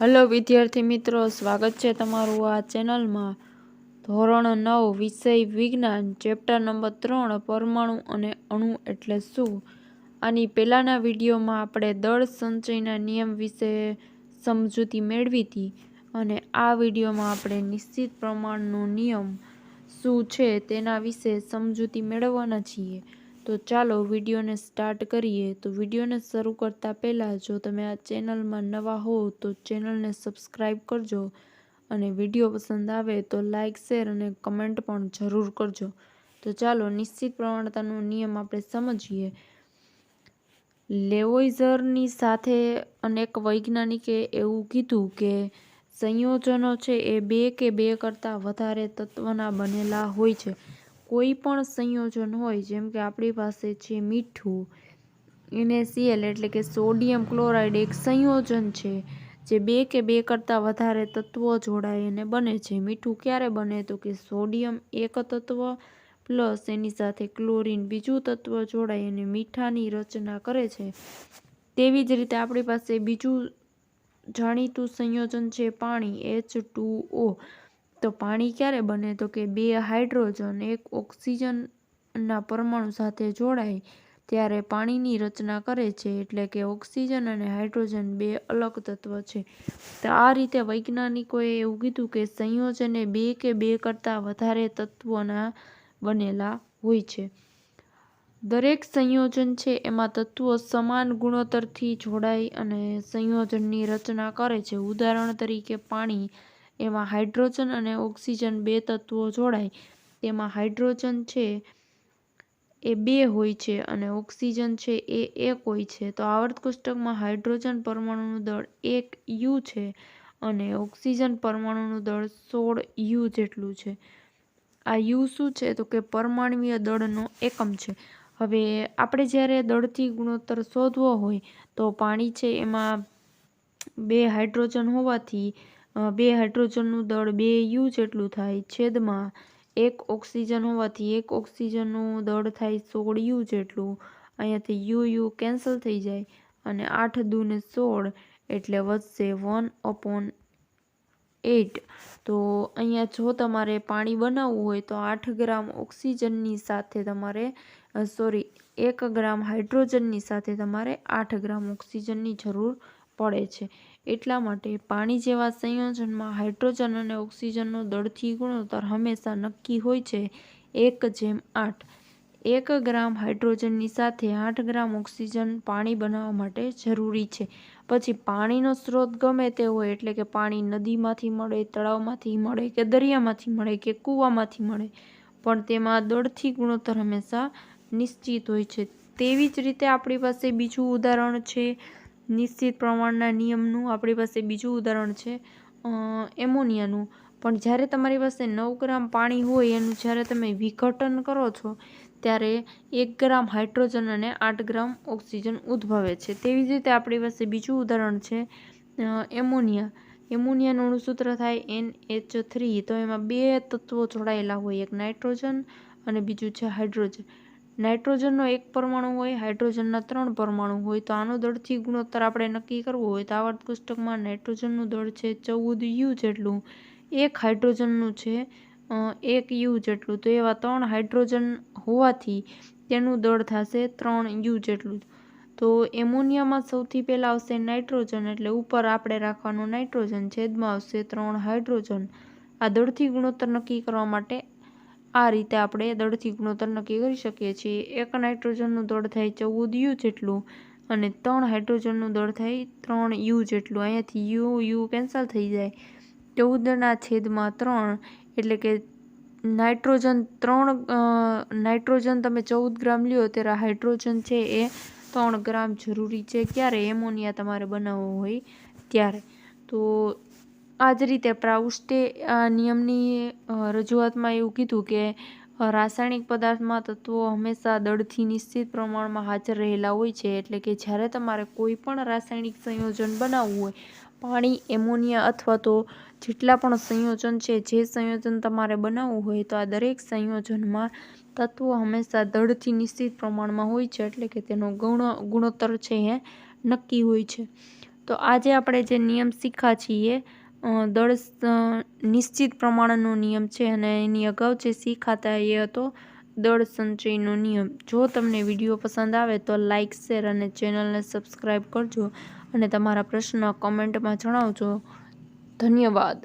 Hello વિદ્યાર્થી મિત્રો, સ્વાગત છે તમારું આ ચેનલમાં. ધોરણ નવ, વિષય વિજ્ઞાન, ચેપ્ટર નંબર ત્રણ, પરમાણુ અને અણુ એટલે શું? આની પહેલાંના વિડીયોમાં આપણે દળ સંચયના નિયમ વિશે સમજૂતી મેળવી હતી અને આ વિડીયોમાં આપણે નિશ્ચિત પ્રમાણનો નિયમ શું છે તેના વિશે સમજૂતી મેળવવાના છીએ. તો ચાલો વિડીયોને સ્ટાર્ટ કરીએ. તો વિડીયોને શરૂ કરતાં પહેલાં જો તમે આ ચેનલમાં નવા હો તો ચેનલને સબસ્ક્રાઈબ કરજો અને વીડિયો પસંદ આવે તો લાઇક, શેર અને કમેન્ટ પણ જરૂર કરજો. તો ચાલો નિશ્ચિત પ્રમાણતાનો નિયમ આપણે સમજીએ. લેવોઇઝરની સાથે અનેક વૈજ્ઞાનિકે એવું કીધું કે સંયોજનો છે એ બે કે બે કરતાં વધારે તત્વના બનેલા હોય છે. કોઈ પણ સંયોજન હોય, જેમ કે આપણી પાસે છે મીઠું એને સીએલ એટલે કે સોડિયમ ક્લોરાઇડ એક સંયોજન છે, જે બે કે બે કરતાં વધારે તત્વો જોડાય અને બને છે. મીઠું ક્યારે બને? તો કે સોડિયમ એક તત્વ પ્લસ એની સાથે ક્લોરીન બીજું તત્વ જોડાય અને મીઠાની રચના કરે છે. તેવી જ રીતે આપણી પાસે બીજું જાણીતું સંયોજન છે પાણી એચ ટુ ઓ તો પાણી ક્યારે બને? તો કે બે હાઇડ્રોજન, એક ઓક્સિજનના પરમાણુ સાથે જોડાય ત્યારે પાણીની રચના કરે છે એટલે કે ઓક્સિજન અને હાઇડ્રોજન બે અલગ તત્વ છે. તો આ રીતે વૈજ્ઞાનિકોએ એવું કીધું કે સંયોજને બે કે બે કરતાં વધારે તત્વોના બનેલા હોય છે. દરેક સંયોજન છે એમાં તત્વો સમાન ગુણોત્તરથી જોડાય અને સંયોજનની રચના કરે છે. ઉદાહરણ તરીકે પાણી એમાં હાઇડ્રોજન અને ઓક્સિજન બે તત્વો જોડાય. તેમાં હાઇડ્રોજન છે, એ બે હોય છે અને ઓક્સિજન છે, એ એક હોય છે. તો આવર્ત કોષ્ટકમાં હાઇડ્રોજન પરમાણુનું દળ એક યુ છે અને ઓક્સિજન પરમાણુનું દળ સોળ યુ જેટલું છે. આ યુ શું છે? તો કે પરમાણુય દળનો એકમ છે. હવે આપણે જ્યારે દળથી ગુણોત્તર શોધવો હોય તો પાણી છે એમાં બે હાઇડ્રોજન હોવાથી બે હાઇડ્રોજનનું દળ બે યુ જેટલું થાય છેદમાં એક ઓક્સિજન હોવાથી એક ઓક્સિજનનું દળ થાય સોળ યુ જેટલું. અહીંયાથી યુ યુ કેન્સલ થઈ જાય અને આઠ દૂને સોળ એટલે વધશે વન અપોન એટ. તો અહીંયા જો તમારે પાણી બનાવવું હોય તો આઠ ગ્રામ ઓક્સિજનની સાથે તમારે સોરી, એક ગ્રામ હાઇડ્રોજનની સાથે તમારે આઠ ગ્રામ ઓક્સિજનની જરૂર પડે છે. એટલા માટે પાણી જેવા સંયોજનમાં હાઇડ્રોજન અને ઓક્સિજનનો દળથી ગુણોત્તર હંમેશા નક્કી હોય છે. એક જેમ આઠ. એક ગ્રામ હાઇડ્રોજનની સાથે આઠ ગ્રામ ઓક્સિજન પાણી બનાવવા માટે જરૂરી છે. પછી પાણીનો સ્ત્રોત ગમે તે હોય, એટલે કે પાણી નદીમાંથી મળે, તળાવમાંથી મળે, કે દરિયામાંથી મળે, કે કૂવામાંથી મળે, પણ તેમાં દળથી ગુણોત્તર હંમેશા નિશ્ચિત હોય છે. તેવી જ રીતે આપણી પાસે બીજું ઉદાહરણ છે નિશ્ચિત પ્રમાણના નિયમનું આપણી પાસે બીજું ઉદાહરણ છે એમોનિયાનું. પણ જ્યારે તમારી પાસે નવ ગ્રામ પાણી હોય, એનું જ્યારે તમે વિઘટન કરો છો, ત્યારે એક ગ્રામ હાઇડ્રોજન અને આઠ ગ્રામ ઓક્સિજન ઉદ્ભવે છે. તેવી જ રીતે આપણી પાસે બીજું ઉદાહરણ છે એમોનિયા. એમોનિયાનું અણુસૂત્ર થાય એન એચ થ્રી, તો એમાં બે તત્વો જોડાયેલા હોય, એક નાઇટ્રોજન અને બીજું છે હાઇડ્રોજન. નાઇટ્રોજનનો એક પરમાણુ હોય, હાઇડ્રોજનના ત્રણ પરમાણુ હોય, તો આનો દળથી ગુણોત્તર આપણે નક્કી કરવું હોય તો આવર્ત કોષ્ટકમાં નાઇટ્રોજનનું દળ છે ચૌદ યુ જેટલું, એક હાઇડ્રોજનનું છે એક યુ જેટલું. તો એવા ત્રણ હાઇડ્રોજન હોવાથી તેનું દળ થશે ત્રણ યુ જેટલું. તો એમોનિયામાં સૌથી પહેલાં આવશે નાઇટ્રોજન, એટલે ઉપર આપણે રાખવાનું નાઇટ્રોજન, છેદમાં આવશે ત્રણ હાઇડ્રોજન. આ દળથી ગુણોત્તર નક્કી કરવા માટે આ રીતે આપણે દળથી ગુણોત્તર નક્કી કરી શકીએ છીએ. એક નાઇટ્રોજનનું દળ થાય ચૌદ યુ જેટલું અને ત્રણ હાઇડ્રોજનનું દળ થાય ત્રણ યુ જેટલું. અહીંયાથી યુ યુ કેન્સલ થઈ જાય. ચૌદના છેદમાં ત્રણ એટલે કે નાઇટ્રોજન ત્રણ નાઇટ્રોજન તમે ચૌદ ગ્રામ લ્યો ત્યારે હાઇડ્રોજન છે એ ત્રણ ગ્રામ જરૂરી છે. ક્યારે એમોનિયા તમારે બનાવવો હોય? ત્યારે. તો આ જ રીતે પ્રાઉસ્ટે આ નિયમની રજૂઆતમાં એવું કીધું કે રાસાયણિક પદાર્થમાં તત્વો હંમેશા દળથી નિશ્ચિત પ્રમાણમાં હાજર રહેલા હોય છે. એટલે કે જ્યારે તમારે કોઈ પણ રાસાયણિક સંયોજન બનાવવું હોય, પાણી, એમોનિયા અથવા તો જેટલા પણ સંયોજન છે, જે સંયોજન તમારે બનાવવું હોય, તો આ દરેક સંયોજનમાં તત્વો હંમેશા દળથી નિશ્ચિત પ્રમાણમાં હોય છે. એટલે કે તેનો ગુણ, ગુણોત્તર છે એ નક્કી હોય છે. તો આજે આપણે જે નિયમ શીખ્યા છીએ દળ નિશ્ચિત પ્રમાણનો નિયમ છે અને એની અગાઉ જે શીખાતા એ હતો દળ સંચયનો નિયમ. જો તમને વીડિયો પસંદ આવે તો લાઇક શેર અને ચેનલને સબસ્ક્રાઈબ કરજો અને તમારા પ્રશ્ન કમેન્ટમાં જણાવજો. ધન્યવાદ.